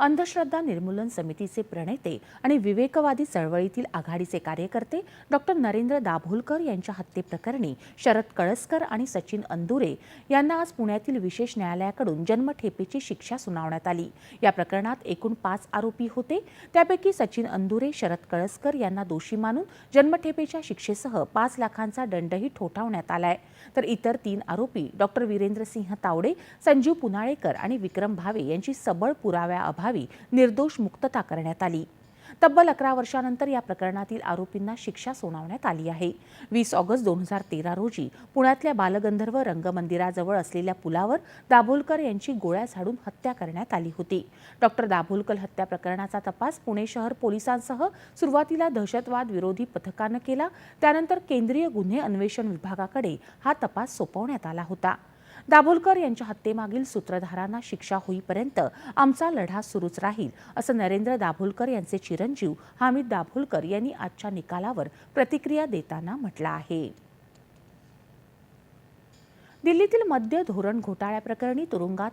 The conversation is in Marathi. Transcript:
अंधश्रद्धा निर्मूलन समितीचे प्रणेते आणि विवेकवादी चळवळीतील आघाडीचे कार्यकर्ते डॉक्टर नरेंद्र दाभोलकर यांच्या हत्येप्रकरणी शरद कळसकर आणि सचिन अंदुरे यांना आज पुण्यातील विशेष न्यायालयाकडून जन्मठेपेची शिक्षा सुनावण्यात आली. या प्रकरणात एकूण पाच आरोपी होते. त्यापैकी सचिन अंदुरे शरद कळसकर यांना दोषी मानून जन्मठेपेच्या शिक्षेसह पाच लाखांचा दंडही ठोठावण्यात आलाय. तर इतर तीन आरोपी डॉक्टर वीरेंद्र सिंह तावडे संजीव पुनाळेकर आणि विक्रम भावे यांची सबळ पुराव्याअभावी निर्दोष मुक्तता करण्यात आली. तब्बल अकरा वर्षानंतर या प्रकरणातील आरोपींना शिक्षा सुनावण्यात आली आहे. वीस ऑगस्ट दोन हजार तेरा रोजी पुण्यातल्या बालगंधर्व रंगमंदिराजवळ असलेल्या पुलावर दाभोलकर यांची गोळ्या झाडून हत्या करण्यात आली होती. डॉक्टर दाभोलकर हत्या प्रकरणाचा तपास पुणे शहर पोलिसांसह सुरुवातीला दहशतवाद विरोधी पथकानं केला. त्यानंतर केंद्रीय गुन्हे अन्वेषण विभागाकडे हा तपास सोपवण्यात आला होता. दाभोलकर यांच्या हत्येमागील सूत्रधारांना शिक्षा होईपर्यंत आमचा लढा सुरूच राहील असं नरेंद्र दाभोलकर यांचे चिरंजीव हामिद दाभोलकर यांनी आजच्या निकालावर प्रतिक्रिया देताना म्हटलं आहे. दिल्लीतील मद्य धोरण घोटाळ्याप्रकरणी तुरुंगात